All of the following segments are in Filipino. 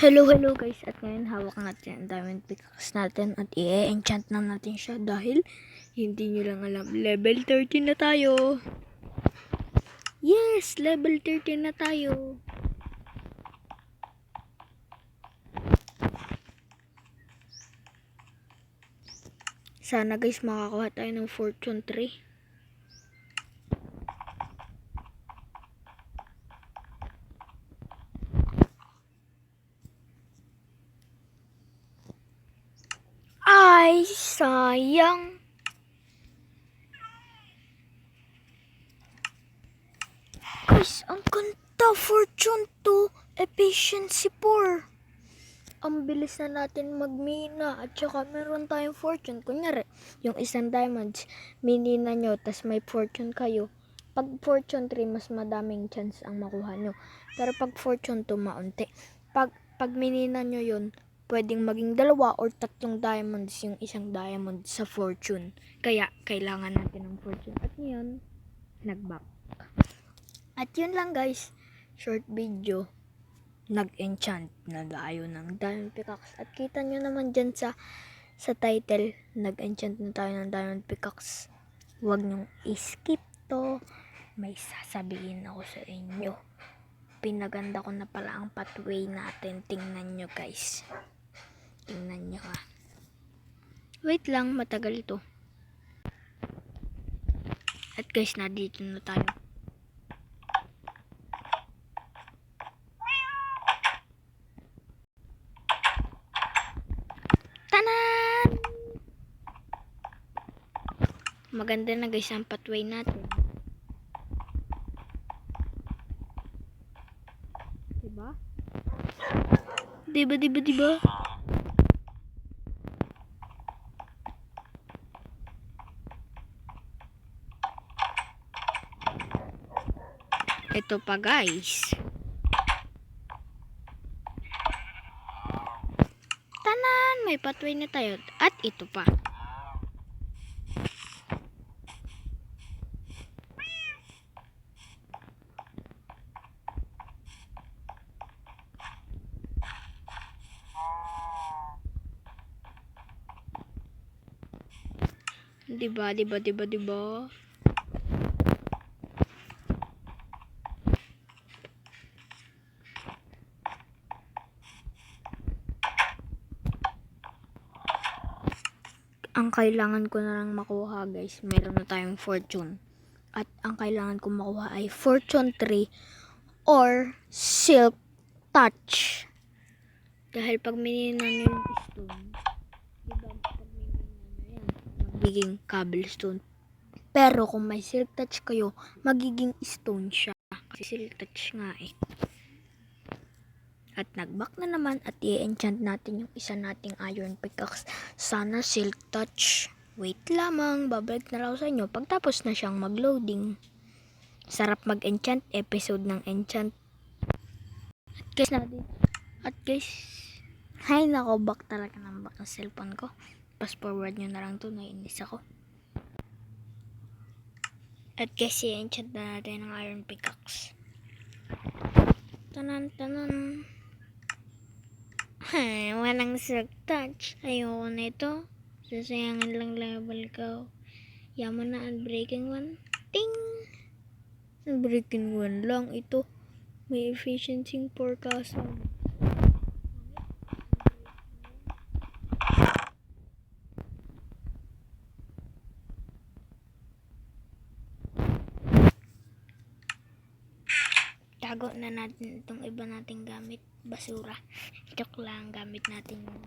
Hello, hello guys. At ngayon hawak natin ang diamond pickaxe natin at i-enchant na natin siya dahil hindi nyo lang alam. Level 13 na tayo. Yes, level 13 na tayo. Sana guys makakuha tayo ng fortune 3. Ay, sayang. Guys, ang ganda. Fortune 2, efficiency 4. Ang bilis na natin magmina at saka meron tayong fortune. Kunyari, yung isang diamonds, minina nyo, tas may fortune kayo. Pag fortune 3, mas madaming chance ang makuha nyo. Pero pag fortune 2, maunti. Pag, pag minina nyo yun, pwedeng maging dalawa or tatlong diamonds yung isang diamond sa fortune. Kaya, kailangan natin ng fortune. At ngayon, nag-back. At yun lang guys, short video. Nag-enchant na tayo ng diamond pickaxe. At kita nyo naman dyan sa sa title, nag-enchant na tayo ng diamond pickaxe. Huwag nyong i-skip to. May sasabihin ako sa inyo. Pinaganda ko na pala ang pathway natin. Tingnan nyo guys. Tingnan nyo ha. Wait lang, matagal ito. At guys, nandito na tayo. Tanan! Maganda na guys ang pathway natin. Diba? Diba, diba, diba? Ito pa guys. Tanan! May pathway na tayo. At ito pa. Diba, diba, diba, diba? ang kailangan ko na lang makuha guys, meron na tayong fortune. At ang kailangan ko makuha ay fortune 3 or silk touch. Dahil pag minina nyo yung stone, diba pag minina nyo yan, magiging cobblestone. Pero kung may silk touch kayo, magiging stone siya. Kasi silk touch nga eh. At nagback na naman at i-enchant natin yung isa nating iron pickaxe. Sana silk touch. Wait lamang, babalik na raw sa inyo pagtapos na siyang mag-loading. Sarap mag-enchant episode ng enchant. At guys, natin. At guys, hay nako, back talaga ng back ng cellphone ko. Fast forward nyo na lang to, nainis ako. At guys, i-enchant na natin ng iron pickaxe. Tanan, tanan. Ay, walang silk touch. Ayoko na ito. Sasayangan lang level ko. Yaman na unbreaking one. Ting! Unbreaking one lang ito. May efficiency 4 kaso. Tago na natin itong iba nating gamit. Basura. Joke lang gamit natin yun.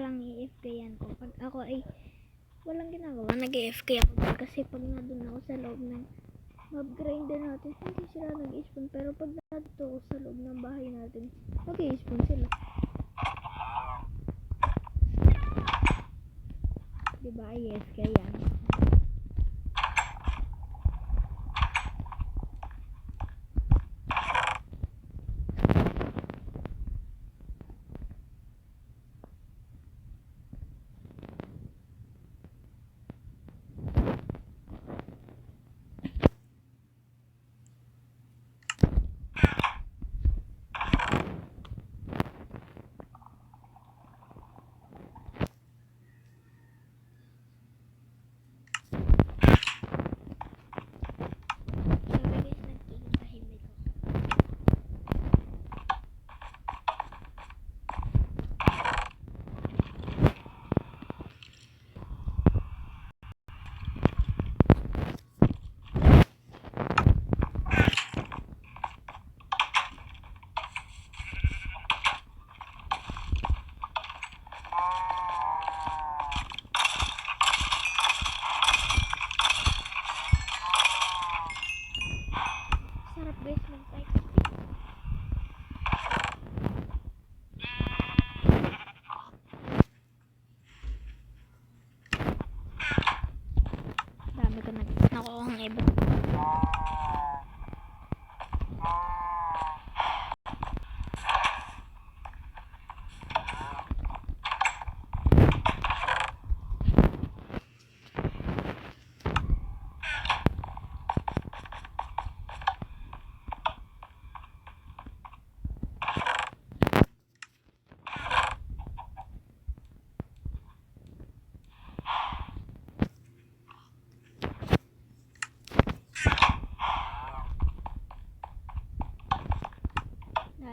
Yan palang i-FK yan ko. Pag ako ay walang ginagawa, nag-FK ako dun kasi pag nandun ako sa loob ng mob grinder natin, hindi sila nag-spawn. Pero pag nandito ako sa loob ng bahay natin, nag-spawn sila. Diba, IFK yan.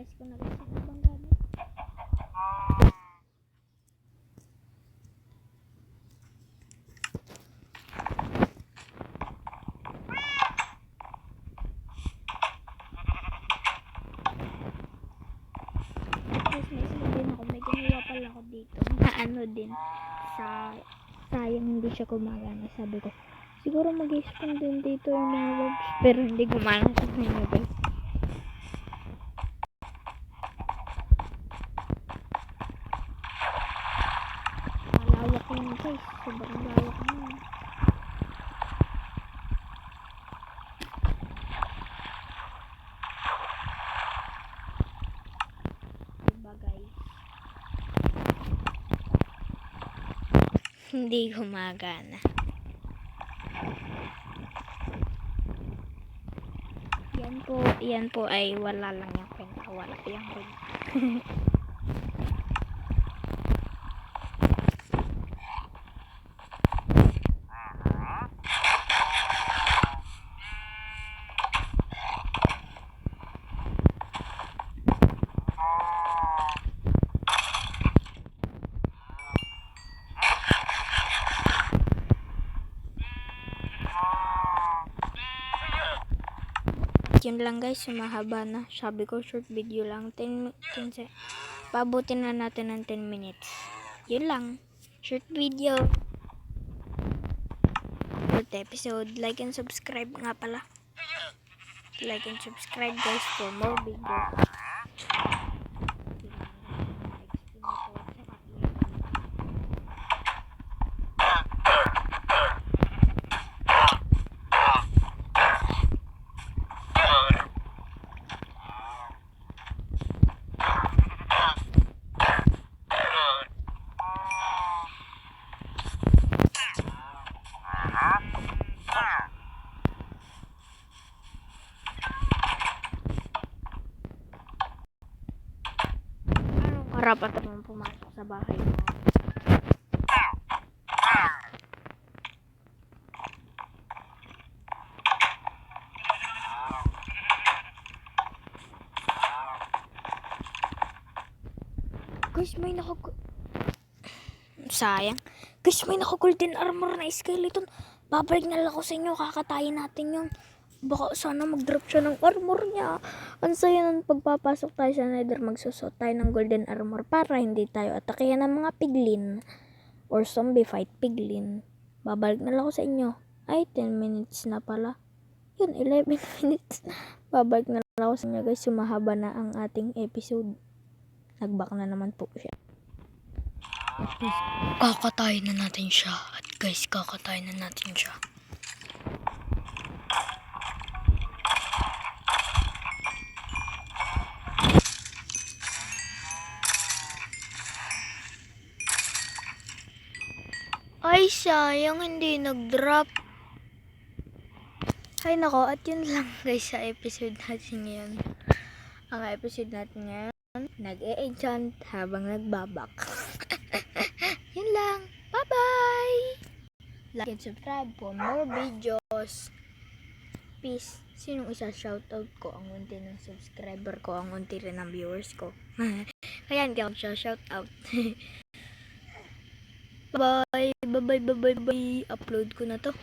Nalis ko na guys ang ibang gamit. Ano din. Sa sayang hindi siya gumagana. Sabi ko, siguro mag-spawn din dito yung mga mobs. Pero hindi gumana sa kanya guys. Yun guys. Sobrang lawak na. Diba guys? Hindi gumagana. Yan po, yan po ay wala lang yung kwenta. Wala yung ring. Yun lang guys, sumahaba na. Sabi ko short video lang. 10, 10 se- Pabutin na natin ng 10 minutes. Yun lang. Short video. Short episode. Like and subscribe nga pala. Like and subscribe guys for more videos. Anong karapatan mong pumasok sa bahay mo? Guys, may naka... Sayang. Guys, may naka golden armor na skeleton. Babalik na lang ako sa inyo. Kakatayin natin yung Baka sana mag-drop siya ng armor niya. Ang saya nun pagpapasok tayo sa nether, magsusot tayo ng golden armor para hindi tayo atakehan ng mga piglin or zombie fight piglin. Babalik na lang ako sa inyo. Ay, 10 minutes na pala. Yun, 11 minutes. Babalik na lang ako sa inyo guys. Sumahaba na ang ating episode. Nag-back na naman po siya. Kakatayin na natin siya. At guys, kakatayin na natin siya. Sayang hindi nag-drop. Ay nako, at yun lang guys sa episode natin ngayon. Ang episode natin ngayon, nag-e-enchant habang nagbabak. yun lang. Bye-bye! Like and subscribe for more videos. Peace. Sinong isa shoutout ko? Ang unti ng subscriber ko, ang unti rin ng viewers ko. Kaya hindi ako shoutout. Bye! Bye-bye, bye-bye, bye-bye. Upload ko na to.